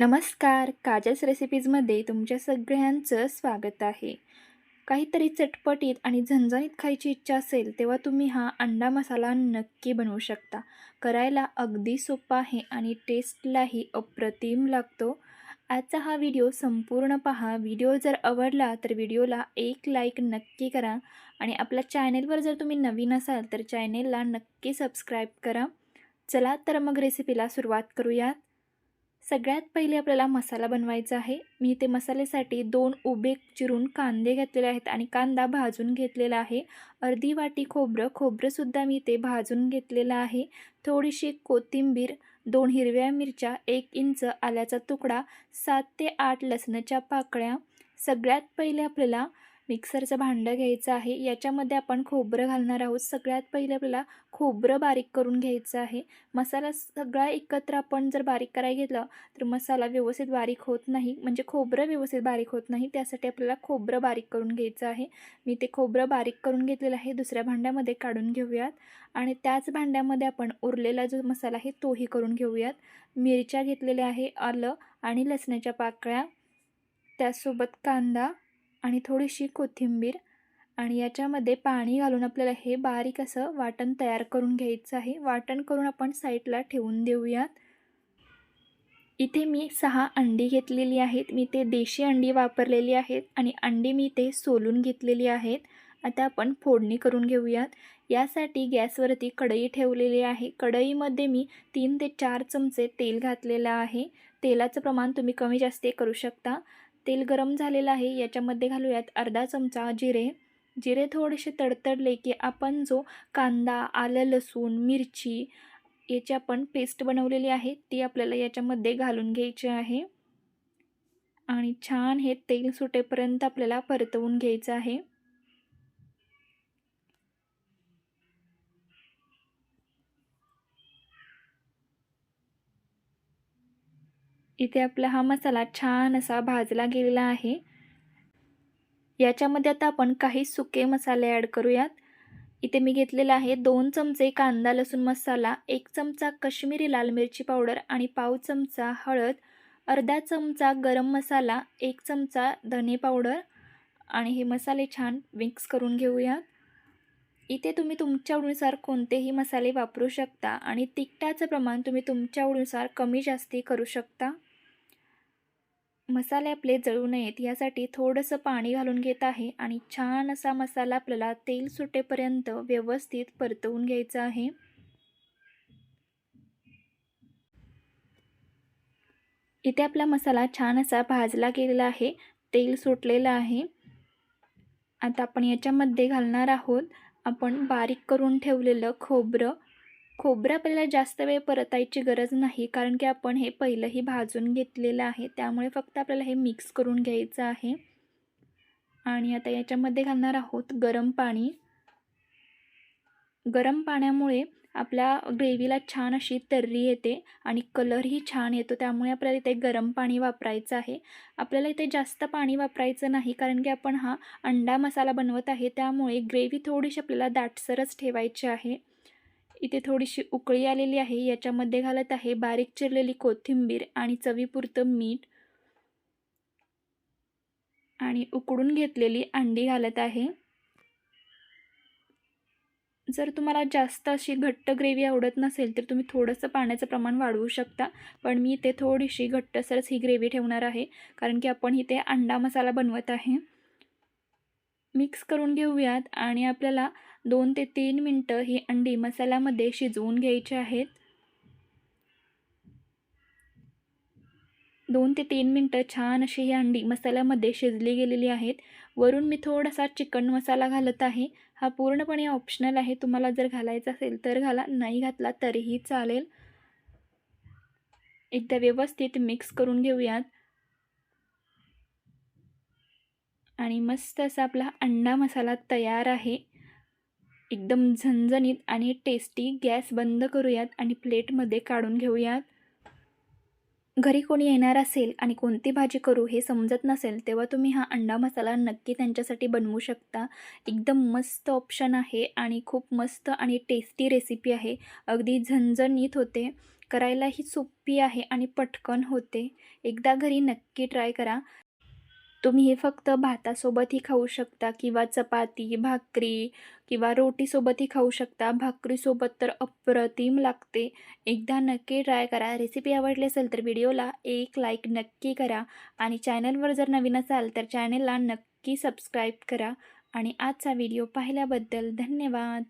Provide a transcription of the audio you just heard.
नमस्कार काजस रेसिपीजमध्ये तुमच्या सगळ्यांचं स्वागत आहे. काहीतरी चटपटीत आणि झणझणीत खायची इच्छा असेल तेव्हा तुम्ही हा अंडा मसाला नक्की बनवू शकता. करायला अगदी सोपा आहे आणि टेस्टलाही अप्रतिम लागतो. आजचा हा व्हिडिओ संपूर्ण पहा. व्हिडिओ जर आवडला तर व्हिडिओला एक लाईक नक्की करा आणि आपल्या चॅनेलवर जर तुम्ही नवीन असाल तर चॅनेलला नक्की सबस्क्राईब करा. चला तर मग रेसिपीला सुरुवात करूयात. सगळ्यात पहिले आपल्याला मसाला बनवायचा आहे. मी इथे मसाल्यासाठी दोन उभे चिरून कांदे घेतलेले आहेत आणि कांदा भाजून घेतलेला आहे. अर्धी वाटी खोबरं खोबरंसुद्धा मी इथे भाजून घेतलेलं आहे. थोडीशी कोथिंबीर दोन हिरव्या मिरच्या एक इंच आल्याचा तुकडा सात ते आठ लसणाच्या पाकळ्या. सगळ्यात पहिले आपल्याला मिक्सरचं भांडं घ्यायचं आहे. याच्यामध्ये आपण खोबरं घालणार आहोत. सगळ्यात पहिले आपल्याला खोबरं बारीक करून घ्यायचं आहे. मसाला सगळा एकत्र आपण जर बारीक करायला घेतलं तर मसाला व्यवस्थित बारीक होत नाही. म्हणजे खोबरं व्यवस्थित बारीक होत नाही. त्यासाठी आपल्याला खोबरं बारीक करून घ्यायचं आहे. मी ते खोबरं बारीक करून घेतलेलं आहे. दुसऱ्या भांड्यामध्ये काढून घेऊयात. आणि त्याच भांड्यामध्ये आपण उरलेला जो मसाला आहे तोही करून घेऊयात. मिरच्या घेतलेल्या आहे आलं आणि लसणाच्या पाकळ्या. त्यासोबत कांदा. आणि थोडीशी कोथिंबीर आणि याच्यामध्ये पाणी घालून आपल्याला हे बारीक असं वाटण तयार करून घ्यायचं आहे. वाटण करून आपण साईडला ठेवून देऊयात. इथे मी सहा अंडी घेतलेली आहेत. मी ते देशी अंडी वापरलेली आहेत आणि अंडी मी ते सोलून घेतलेली आहेत. आता आपण फोडणी करून घेऊयात. यासाठी गॅसवरती कढई ठेवलेली आहे. कढईमध्ये मी तीन ते चार चमचे तेल घातलेलं आहे. तेलाचं प्रमाण तुम्ही कमी जास्त करू शकता. तेल गरम झालेलं आहे. याच्यामध्ये घालूयात अर्धा चमचा जिरे. जिरे थोडेसे तडतडले की आपण जो कांदा आलं लसूण मिरची याची आपण पेस्ट बनवलेली आहे ती आपल्याला याच्यामध्ये घालून घ्यायची आहे. आणि छान हे तेल सुटेपर्यंत आपल्याला परतवून घ्यायचं आहे. इथे आपला हा मसाला छान असा भाजला गेलेला आहे. याच्यामध्ये आता आपण काही सुके मसाले ॲड करूयात. इथे मी घेतलेला आहे दोन चमचे कांदा लसूण मसाला एक चमचा कश्मीरी लाल मिरची पावडर आणि पाव चमचा हळद अर्धा चमचा गरम मसाला एक चमचा धने पावडर. आणि हे मसाले छान मिक्स करून घेऊयात. इथे तुम्ही तुमच्या आवडीनुसार कोणतेही मसाले वापरू शकता आणि तिखटाचं प्रमाण तुम्ही तुमच्या आवडीनुसार कमी जास्ती करू शकता. मसाले आपले जळू नयेत यासाठी थोडंसं पाणी घालून घेत आहे आणि छान असा मसाला आपल्याला तेल सुटेपर्यंत व्यवस्थित परतवून घ्यायचा आहे. इथे आपला मसाला छान असा भाजला गेलेला आहे तेल सुटलेलं आहे. आता आपण याच्यामध्ये घालणार आहोत. आपण बारीक करून ठेवलेलं खोबरं खोबरं आपल्याला जास्त वेळ परतायची गरज नाही कारण की आपण हे पहिलंही भाजून घेतलेलं आहे. त्यामुळे फक्त आपल्याला हे मिक्स करून घ्यायचं आहे. आणि आता याच्यामध्ये घालणार आहोत गरम पाणी. गरम पाण्यामुळे आपल्या ग्रेव्हीला छान अशी तर्री येते आणि कलरही छान येतो. त्यामुळे आपल्याला इथे गरम पाणी वापरायचं आहे. आपल्याला इथे जास्त पाणी वापरायचं नाही कारण की आपण हा अंडा मसाला बनवत आहे. त्यामुळे ग्रेव्ही थोडीशी आपल्याला दाटसरच ठेवायची आहे. इथे थोडीशी उकळी आलेली आहे. याच्यामध्ये घालत आहे बारीक चिरलेली कोथिंबीर आणि चवीपुरतं मीठ आणि उकडून घेतलेली अंडी घालत आहे. जर तुम्हाला जास्त अशी घट्ट ग्रेव्ही आवडत नसेल तर तुम्ही थोडंसं पाण्याचं प्रमाण वाढवू शकता. पण मी इथे थोडीशी घट्टसरच ही ग्रेव्ही ठेवणार आहे कारण की आपण इथे अंडा मसाला बनवत आहे. मिक्स करून घेऊयात आणि आपल्याला दोन ते तीन मिनटं ही अंडी मसाल्यामध्ये शिजवून घ्यायची आहेत. दोन ते तीन मिनटं छान अशी ही अंडी मसाल्यामध्ये शिजली गेलेली आहेत. वरून मी थोडासा चिकन मसाला घालत आहे. हा पूर्णपणे ऑप्शनल आहे. तुम्हाला जर घालायचा असेल तर घाला. नाही घातला तरीही चालेल. एकदा व्यवस्थित मिक्स करून घेऊयात. आणि मस्त असा आपला अंडा मसाला तयार आहे. एकदम झणझणीत आणि टेस्टी गॅस बंद करूयात आणि प्लेटमध्ये काढून घेऊयात. घरी कोणी येणार असेल आणि कोणती भाजी करू हे समजत नसेल तेव्हा तुम्ही हा अंडा मसाला नक्की त्यांच्यासाठी बनवू शकता. एकदम मस्त ऑप्शन आहे आणि खूप मस्त आणि टेस्टी रेसिपी आहे. अगदी झणझणीत होते. करायलाही सोपी आहे आणि पटकन होते. एकदा घरी नक्की ट्राय करा. तुम्ही हे फक्त भातासोबतही खाऊ शकता किंवा चपाती भाकरी किंवा रोटीसोबतही खाऊ शकता. भाकरीसोबत तर अप्रतिम लागते. एकदा नक्की ट्राय करा. रेसिपी आवडली असेल तर व्हिडिओला एक लाईक नक्की करा आणि चॅनलवर जर नवीन असाल तर चॅनलला नक्की सबस्क्राईब करा. आणि आजचा व्हिडिओ पाहिल्याबद्दल धन्यवाद.